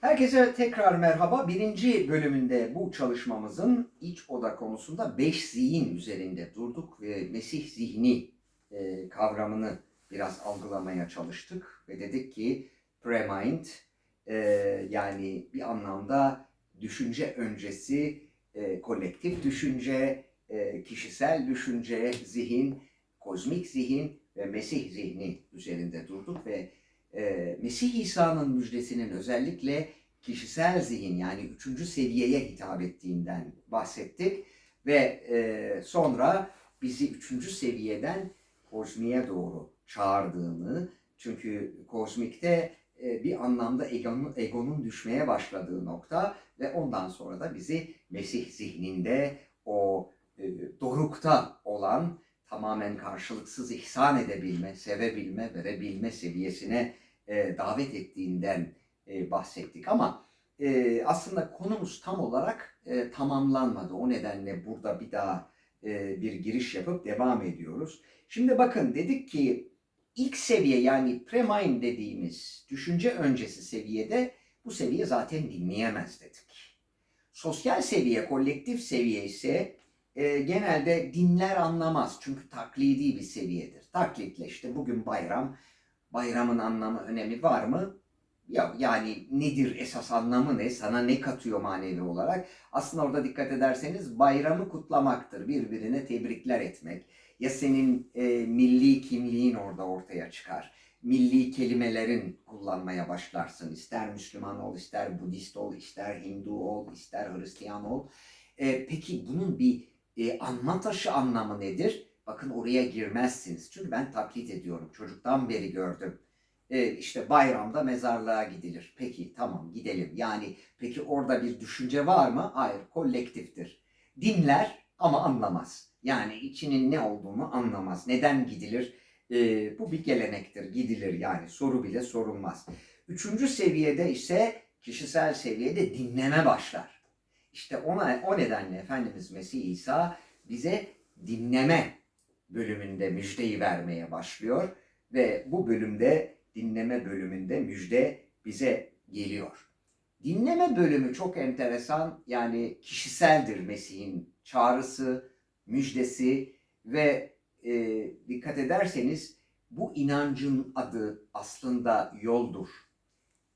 Herkese tekrar merhaba. Birinci bölümünde bu çalışmamızın iç oda konusunda beş zihin üzerinde durduk ve Mesih zihni e, kavramını biraz algılamaya çalıştık ve dedik ki premind e, yani bir anlamda düşünce öncesi e, kolektif düşünce, e, kişisel düşünce, zihin, kozmik zihin ve Mesih zihni üzerinde durduk ve e, Mesih İsa'nın müjdesinin özellikle kişisel zihin yani üçüncü seviyeye hitap ettiğinden bahsettik. Ve e, sonra bizi üçüncü seviyeden kozmiğe doğru çağırdığını çünkü kozmikte e, bir anlamda egonun, egonun düşmeye başladığı nokta ve ondan sonra da bizi Mesih zihninde o dorukta olan tamamen karşılıksız ihsan edebilme, sevebilme, verebilme seviyesine e, davet ettiğinden e, bahsettik. Ama e, aslında konumuz tam olarak e, tamamlanmadı. O nedenle burada bir daha e, bir giriş yapıp devam ediyoruz. Şimdi bakın dedik ki ilk seviye yani premind dediğimiz düşünce öncesi seviyede bu seviye zaten dinleyemez dedik. Sosyal seviye, kolektif seviye ise e, genelde dinler anlamaz. Çünkü taklidi bir seviyedir. Taklitle işte bugün bayram, bayramın anlamı, önemi var mı? Ya, yani nedir esas anlamı ne? Sana ne katıyor manevi olarak? Aslında orada dikkat ederseniz bayramı kutlamaktır. Birbirine tebrikler etmek. Ya senin e, milli kimliğin orada ortaya çıkar. Milli kelimelerin kullanmaya başlarsın. İster Müslüman ol, ister Budist ol, ister Hindu ol, ister Hristiyan ol. E, peki bunun bir e, anma taşı anlamı nedir? Bakın oraya girmezsiniz. Çünkü ben taklit ediyorum. Çocuktan beri gördüm. E, işte bayramda mezarlığa gidilir. Peki tamam gidelim. Yani peki orada bir düşünce var mı? Hayır kolektiftir. Dinler ama anlamaz. Yani içinin ne olduğunu anlamaz. Neden gidilir? E, bu bir gelenektir. Gidilir yani soru bile sorulmaz. Üçüncü seviyede ise kişisel seviyede dinleme başlar. İşte ona o nedenle Efendimiz Mesih İsa bize dinleme bölümünde müjdeyi vermeye başlıyor ve bu bölümde dinleme bölümünde müjde bize geliyor. Dinleme bölümü çok enteresan yani kişiseldir Mesih'in çağrısı, müjdesi ve e, dikkat ederseniz bu inancın adı aslında yoldur.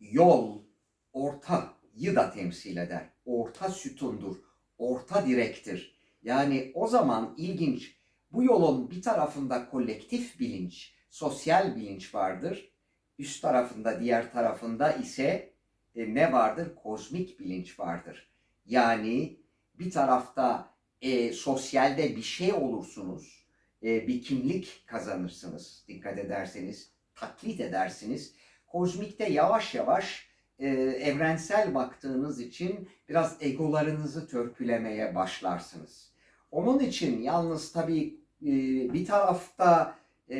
Yol ortayı da temsil eder. Orta sütundur, orta direktir. Yani o zaman ilginç bu yolun bir tarafında kolektif bilinç, sosyal bilinç vardır. Üst tarafında, diğer tarafında ise e, ne vardır? Kozmik bilinç vardır. Yani bir tarafta e, sosyalde bir şey olursunuz, e, bir kimlik kazanırsınız. Dikkat ederseniz, taklit edersiniz. Kozmikte yavaş yavaş e, evrensel baktığınız için biraz egolarınızı törpülemeye başlarsınız. Onun için yalnız tabii e, bir tarafta e,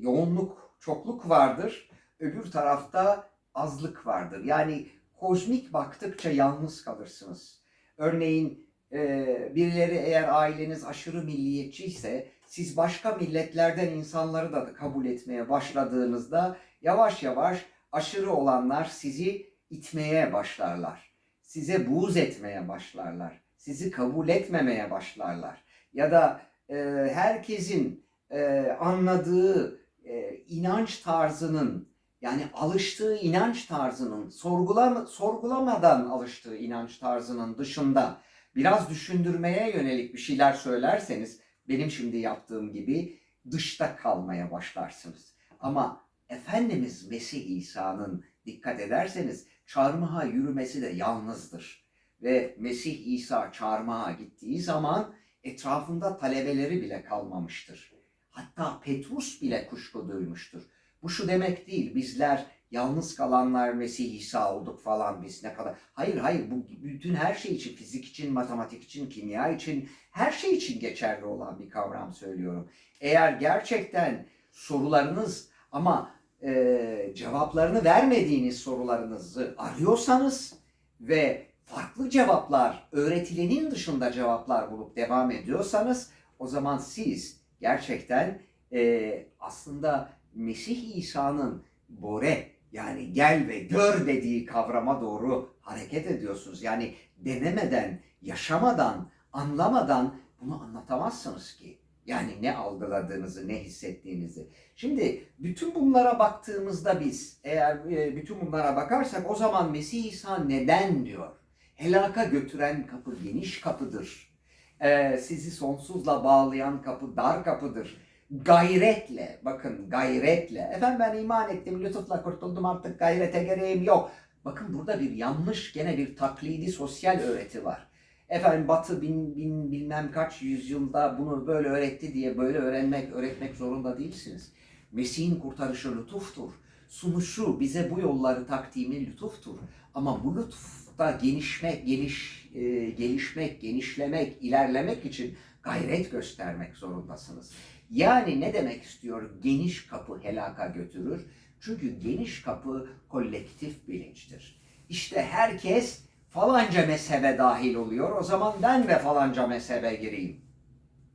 yoğunluk, çokluk vardır, öbür tarafta azlık vardır. Yani kozmik baktıkça yalnız kalırsınız. Örneğin e, birileri eğer aileniz aşırı milliyetçi ise siz başka milletlerden insanları da kabul etmeye başladığınızda yavaş yavaş aşırı olanlar sizi itmeye başlarlar. Size buğz etmeye başlarlar. Sizi kabul etmemeye başlarlar. Ya da e, herkesin e, anladığı e, inanç tarzının yani alıştığı inanç tarzının sorgulama, sorgulamadan alıştığı inanç tarzının dışında biraz düşündürmeye yönelik bir şeyler söylerseniz benim şimdi yaptığım gibi dışta kalmaya başlarsınız. Ama Efendimiz Mesih İsa'nın dikkat ederseniz çarmıha yürümesi de yalnızdır. Ve Mesih İsa çarmıha gittiği zaman etrafında talebeleri bile kalmamıştır. Hatta Petrus bile kuşku duymuştur. Bu şu demek değil bizler yalnız kalanlar Mesih İsa olduk falan biz ne kadar. Hayır hayır bu bütün her şey için fizik için, matematik için, kimya için her şey için geçerli olan bir kavram söylüyorum. Eğer gerçekten sorularınız ama e, cevaplarını vermediğiniz sorularınızı arıyorsanız ve farklı cevaplar, öğretilenin dışında cevaplar bulup devam ediyorsanız o zaman siz gerçekten e, aslında Mesih İsa'nın Bore Yani gel ve gör dediği kavrama doğru hareket ediyorsunuz. Yani denemeden, yaşamadan, anlamadan bunu anlatamazsınız ki. Yani ne algıladığınızı, ne hissettiğinizi. Şimdi bütün bunlara baktığımızda biz, eğer e, bütün bunlara bakarsak o zaman Mesih İsa neden diyor? Helaka götüren kapı geniş kapıdır. Ee, sizi sonsuzla bağlayan kapı dar kapıdır. Gayretle, bakın gayretle. Efendim ben iman ettim, lütufla kurtuldum artık gayrete gereğim yok. Bakın burada bir yanlış, gene bir taklidi sosyal öğreti var. Efendim Batı bin, bin bilmem kaç yüzyılda bunu böyle öğretti diye böyle öğrenmek, öğretmek zorunda değilsiniz. Mesih'in kurtarışı lütuftur. Sunuşu bize bu yolları takdimi lütuftur. Ama bu lütufta genişmek, geniş, e, gelişmek, genişlemek, ilerlemek için gayret göstermek zorundasınız. Yani ne demek istiyor? Geniş kapı helaka götürür. Çünkü geniş kapı kolektif bilinçtir. İşte herkes falanca mezhebe dahil oluyor. O zaman ben de falanca mezhebe gireyim.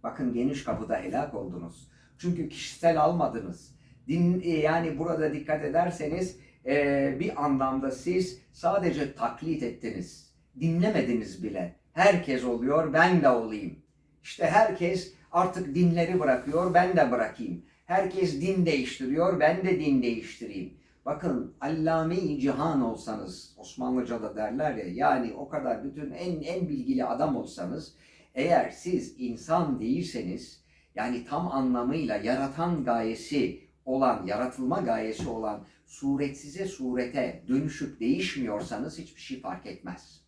Bakın geniş kapıda helak oldunuz. Çünkü kişisel almadınız. Din, e, yani burada dikkat ederseniz e, bir anlamda siz sadece taklit ettiniz. Dinlemediniz bile. Herkes oluyor, ben de olayım. İşte herkes artık dinleri bırakıyor, ben de bırakayım. Herkes din değiştiriyor, ben de din değiştireyim. Bakın allame-i cihan olsanız, Osmanlıca'da derler ya, yani o kadar bütün en, en bilgili adam olsanız, eğer siz insan değilseniz, yani tam anlamıyla yaratan gayesi olan, yaratılma gayesi olan suretsize surete dönüşüp değişmiyorsanız hiçbir şey fark etmez.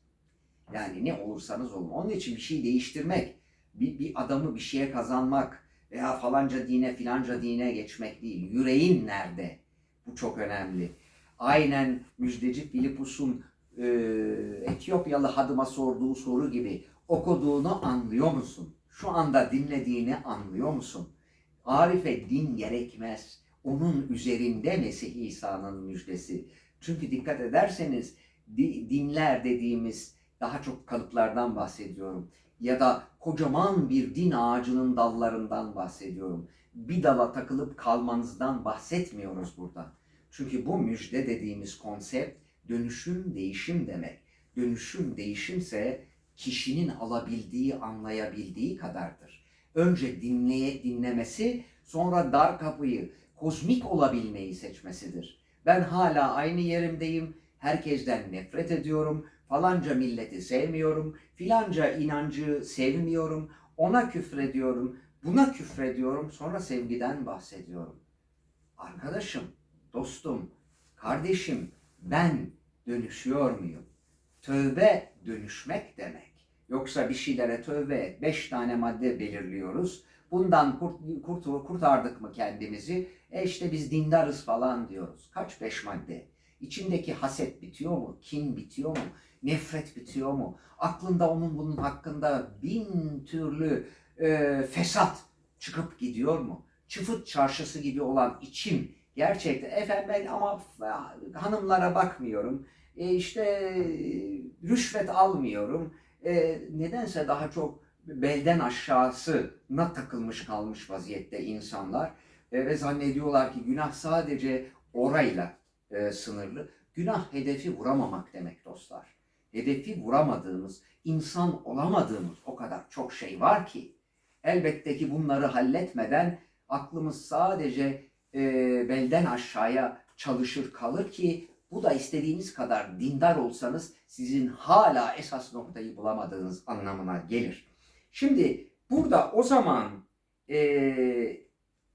Yani ne olursanız olun. Onun için bir şey değiştirmek, bir, bir adamı bir şeye kazanmak veya falanca dine filanca dine geçmek değil. Yüreğin nerede? Bu çok önemli. Aynen müjdeci Filipus'un e, Etiyopyalı hadıma sorduğu soru gibi okuduğunu anlıyor musun? Şu anda dinlediğini anlıyor musun? Arife din gerekmez. Onun üzerinde Mesih İsa'nın müjdesi. Çünkü dikkat ederseniz di- dinler dediğimiz daha çok kalıplardan bahsediyorum. Ya da kocaman bir din ağacının dallarından bahsediyorum. Bir dala takılıp kalmanızdan bahsetmiyoruz burada. Çünkü bu müjde dediğimiz konsept dönüşüm, değişim demek. Dönüşüm, değişimse kişinin alabildiği, anlayabildiği kadardır. Önce dinleye dinlemesi, sonra dar kapıyı, kozmik olabilmeyi seçmesidir. Ben hala aynı yerimdeyim, herkesten nefret ediyorum, falanca milleti sevmiyorum, filanca inancı sevmiyorum, ona küfrediyorum, buna küfrediyorum, sonra sevgiden bahsediyorum. Arkadaşım, dostum, kardeşim, ben dönüşüyor muyum? Tövbe dönüşmek demek. Yoksa bir şeylere tövbe et. Beş tane madde belirliyoruz. Bundan kurt, kurt, kurtardık mı kendimizi? E işte biz dindarız falan diyoruz. Kaç beş madde? İçindeki haset bitiyor mu? Kin bitiyor mu? Nefret bitiyor mu? Aklında onun bunun hakkında bin türlü e, fesat çıkıp gidiyor mu? Çıfıt çarşısı gibi olan içim gerçekten efendim ben ama hanımlara bakmıyorum. E işte rüşvet almıyorum. E, nedense daha çok belden aşağısına takılmış kalmış vaziyette insanlar. E, ve zannediyorlar ki günah sadece orayla e, sınırlı. Günah hedefi vuramamak demek dostlar. Hedefi vuramadığımız, insan olamadığımız o kadar çok şey var ki. Elbette ki bunları halletmeden aklımız sadece e, belden aşağıya çalışır kalır ki bu da istediğiniz kadar dindar olsanız sizin hala esas noktayı bulamadığınız anlamına gelir. Şimdi burada o zaman e,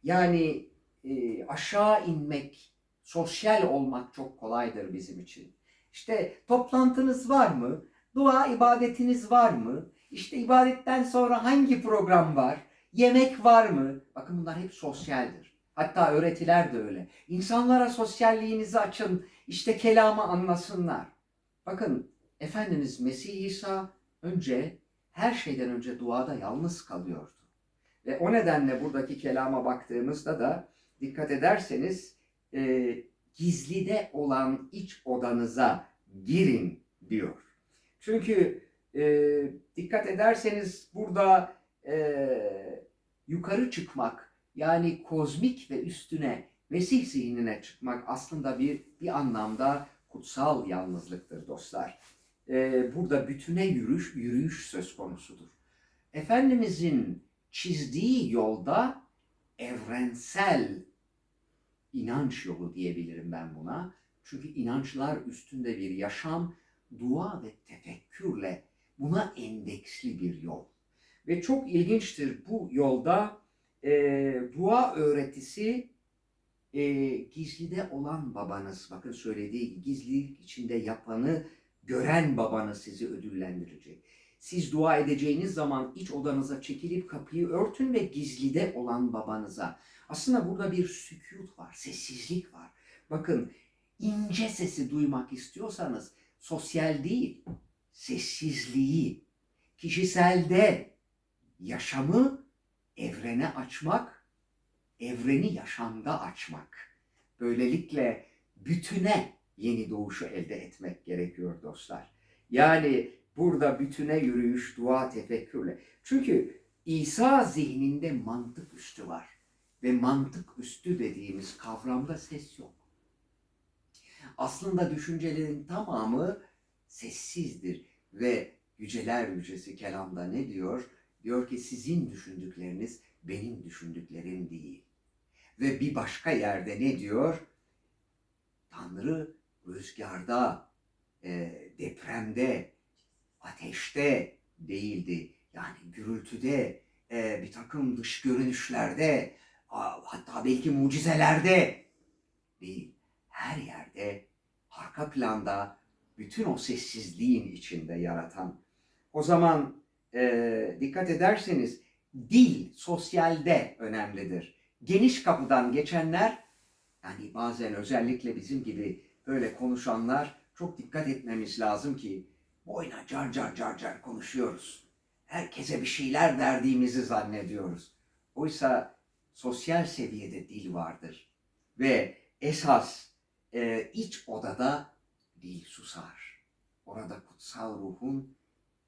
yani e, aşağı inmek, sosyal olmak çok kolaydır bizim için. İşte toplantınız var mı? Dua ibadetiniz var mı? İşte ibadetten sonra hangi program var? Yemek var mı? Bakın bunlar hep sosyaldir. Hatta öğretiler de öyle. İnsanlara sosyalliğinizi açın. İşte kelamı anlasınlar. Bakın Efendimiz Mesih İsa önce her şeyden önce duada yalnız kalıyordu. Ve o nedenle buradaki kelama baktığımızda da dikkat ederseniz e, gizlide olan iç odanıza girin diyor. Çünkü e, dikkat ederseniz burada e, yukarı çıkmak yani kozmik ve üstüne Mesih zihnine çıkmak aslında bir bir anlamda kutsal yalnızlıktır dostlar. Ee, burada bütüne yürüyüş, yürüyüş söz konusudur. Efendimizin çizdiği yolda evrensel inanç yolu diyebilirim ben buna. Çünkü inançlar üstünde bir yaşam, dua ve tefekkürle buna endeksli bir yol. Ve çok ilginçtir bu yolda e, dua öğretisi e, gizlide olan babanız, bakın söylediği gizlilik içinde yapanı gören babanız sizi ödüllendirecek. Siz dua edeceğiniz zaman iç odanıza çekilip kapıyı örtün ve gizlide olan babanıza. Aslında burada bir sükut var, sessizlik var. Bakın ince sesi duymak istiyorsanız sosyal değil, sessizliği, kişiselde yaşamı evrene açmak, evreni yaşamda açmak. Böylelikle bütüne yeni doğuşu elde etmek gerekiyor dostlar. Yani burada bütüne yürüyüş, dua, tefekkürle. Çünkü İsa zihninde mantık üstü var. Ve mantık üstü dediğimiz kavramda ses yok. Aslında düşüncelerin tamamı sessizdir ve yüceler yücesi kelamda ne diyor? Diyor ki sizin düşündükleriniz benim düşündüklerim değil. Ve bir başka yerde ne diyor? Tanrı rüzgarda, e, depremde, ateşte değildi. Yani gürültüde, e, bir takım dış görünüşlerde, hatta belki mucizelerde değil. Her yerde, arka planda, bütün o sessizliğin içinde yaratan. O zaman e, dikkat ederseniz dil sosyalde önemlidir. Geniş kapıdan geçenler yani bazen özellikle bizim gibi böyle konuşanlar çok dikkat etmemiz lazım ki boyuna car car car car konuşuyoruz. Herkese bir şeyler verdiğimizi zannediyoruz. Oysa sosyal seviyede dil vardır. Ve esas e, iç odada dil susar. Orada kutsal ruhun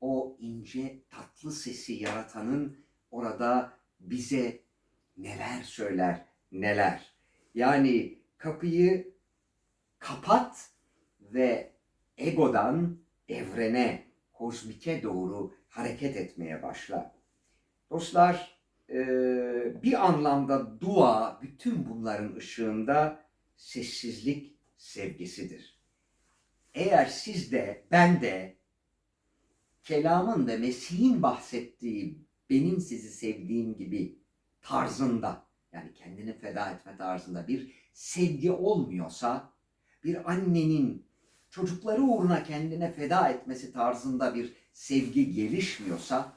o ince tatlı sesi yaratanın orada bize neler söyler neler. Yani kapıyı kapat ve egodan evrene, kozmike doğru hareket etmeye başla. Dostlar, e, bir anlamda dua bütün bunların ışığında sessizlik sevgisidir. Eğer siz de, ben de kelamın ve Mesih'in bahsettiği benim sizi sevdiğim gibi tarzında yani kendini feda etme tarzında bir sevgi olmuyorsa bir annenin çocukları uğruna kendine feda etmesi tarzında bir sevgi gelişmiyorsa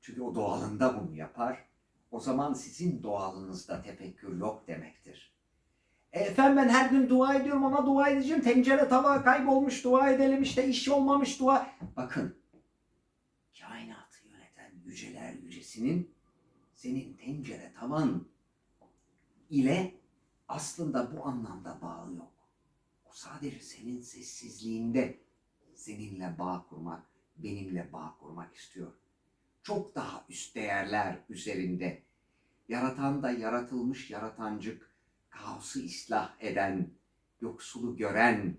çünkü o doğalında bunu yapar o zaman sizin doğalınızda tefekkür yok demektir. E, efendim ben her gün dua ediyorum ama dua edeceğim. Tencere tava kaybolmuş dua edelim işte iş olmamış dua. Bakın kainatı yöneten yüceler yücesinin senin tencere tavan ile aslında bu anlamda bağı yok. O sadece senin sessizliğinde seninle bağ kurmak, benimle bağ kurmak istiyor. Çok daha üst değerler üzerinde. Yaratan da yaratılmış yaratancık, kaosu ıslah eden, yoksulu gören,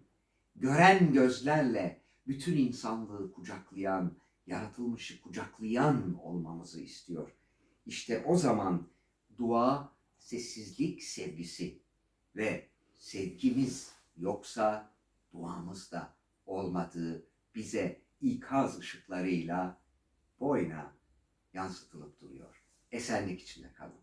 gören gözlerle bütün insanlığı kucaklayan, yaratılmışı kucaklayan olmamızı istiyor. İşte o zaman dua sessizlik sevgisi ve sevgimiz yoksa duamız da olmadığı bize ikaz ışıklarıyla boyuna yansıtılıp duruyor. Esenlik içinde kalın.